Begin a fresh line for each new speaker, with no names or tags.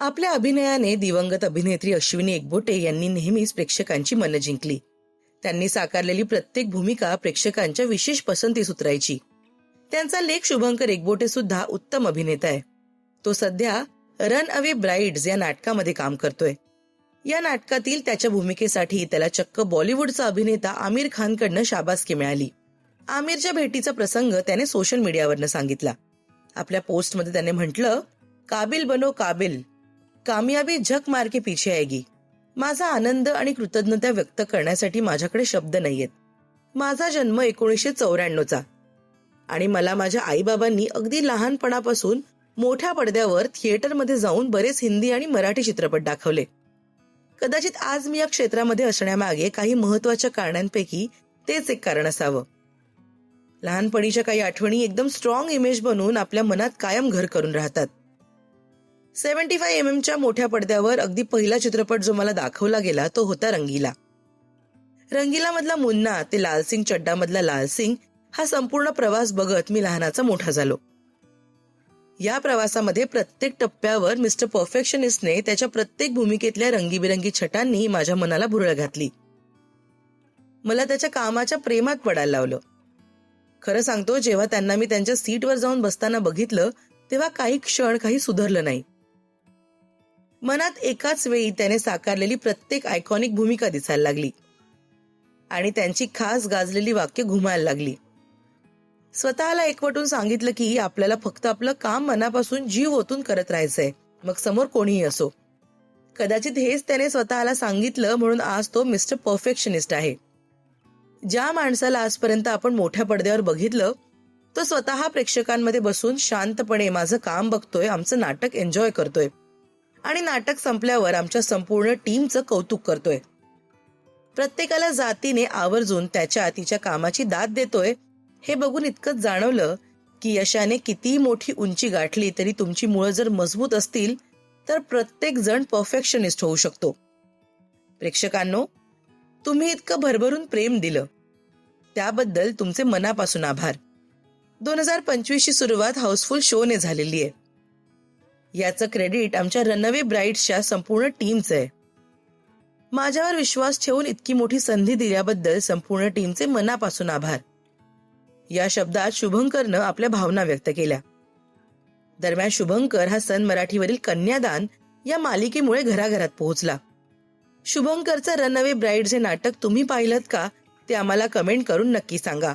आपल्या अभिनयाने दिवंगत अभिनेत्री अश्विनी एकबोटे यांनी नेहमीच प्रेक्षकांची मनं जिंकली. त्यांनी साकारलेली प्रत्येक भूमिका प्रेक्षकांच्या विशेष पसंतीस उतरायची त्यांचा लेख शुभंकर एकबोटे सुद्धा उत्तम अभिनेता आहे. तो सध्या रन अवे ब्राईड्स या नाटकामध्ये काम करतोय. या नाटकातील त्याच्या भूमिकेसाठी त्याला चक्क बॉलिवूडचा अभिनेता आमिर खानकडनं शाबासकी मिळाली. आमिरच्या भेटीचा प्रसंग त्याने सोशल मीडियावरनं सांगितला. आपल्या पोस्टमध्ये त्याने म्हटलं काबिल बनो काबिल कामयाबी झक मार के पीछे आएगी. माझा आनंद आणि कृतज्ञता व्यक्त करण्यासाठी माझ्याकडे शब्द नाहीयेत. माझा जन्म एकोणीसशे चौऱ्याण्णवचा. आणि मला माझ्या आईबाबांनी अगदी लहानपणापासून मोठ्या पडद्यावर थिएटरमध्ये जाऊन बरेच हिंदी आणि मराठी चित्रपट दाखवले. कदाचित आज मी या क्षेत्रामध्ये असण्यामागे काही महत्त्वाच्या कारणांपैकी तेच एक कारण असावं. लहानपणीच्या काही आठवणी एकदम स्ट्रॉंग इमेज बनवून आपल्या मनात कायम घर करून राहतात. सेव्हन्टी फाय एम एमच्या मोठ्या पडद्यावर अगदी पहिला चित्रपट जो मला दाखवला गेला तो होता रंगीला. रंगीला मधला मुन्ना ते लालसिंग चड्डा मधला लालसिंग हा संपूर्ण प्रवास बघत मी लहानाचा मोठा झालो. या प्रवासामध्ये प्रत्येक टप्प्यावर मिस्टर परफेक्शनिस्टने त्याच्या प्रत्येक भूमिकेतल्या रंगीबिरंगी छटांनी माझ्या मनाला भुरळ घातली. मला त्याच्या कामाच्या प्रेमात पडायला लावलं. खरं सांगतो जेव्हा त्यांना मी त्यांच्या सीटवर जाऊन बसताना बघितलं तेव्हा काही क्षण काही सुधारलं नाही. मनात एकाच वेळी त्याने साकारलेली प्रत्येक आयकॉनिक भूमिका दिसायला लागली. आणि त्यांची खास गाजलेली वाक्य घुमायला लागली. स्वतःला एकवटून सांगितलं की आपल्याला फक्त आपलं काम मनापासून जीव ओतून करत राहायचंय. मग समोर कोणीही असो. कदाचित हेच त्याने स्वतःला सांगितलं म्हणून आज तो मिस्टर परफेक्शनिस्ट आहे. ज्या माणसाला आजपर्यंत आपण मोठ्या पडद्यावर बघितलं तो स्वतः प्रेक्षकांमध्ये बसून शांतपणे माझं काम बघतोय आमचं नाटक एन्जॉय करतोय. आणि नाटक संपल्यावर आमच्या संपूर्ण टीमचं कौतुक करतोय. प्रत्येकाला जातीने आवर्जून त्याच्या तिच्या कामाची दाद देतोय. हे बघून इतकंच जाणवलं की यशाने कितीही मोठी उंची गाठली तरी तुमची मुळं जर मजबूत असतील तर प्रत्येक जण परफेक्शनिस्ट होऊ शकतो. प्रेक्षकांनो तुम्ही इतकं भरभरून प्रेम दिलं. त्याबद्दल तुमचे मनापासून आभार. दोन हजार पंचवीसची सुरुवात हाऊसफुल शोने झालेली आहे. याचं क्रेडिट आमच्या रनवे ब्राईड्सच्या संपूर्ण टीमचं आहे. माझ्यावर विश्वास ठेवून इतकी मोठी संधी दिल्याबद्दल संपूर्ण टीमचे मनापासून आभार. या शब्दात शुभंकरनं आपल्या भावना व्यक्त केल्या. दरम्यान शुभंकर हा सन मराठीवरील कन्यादान या मालिकेमुळे घराघरात पोहोचला. शुभंकरचं रनअवे ब्राईड हे नाटक तुम्ही पाहिलं का ते आम्हाला कमेंट करून नक्की सांगा.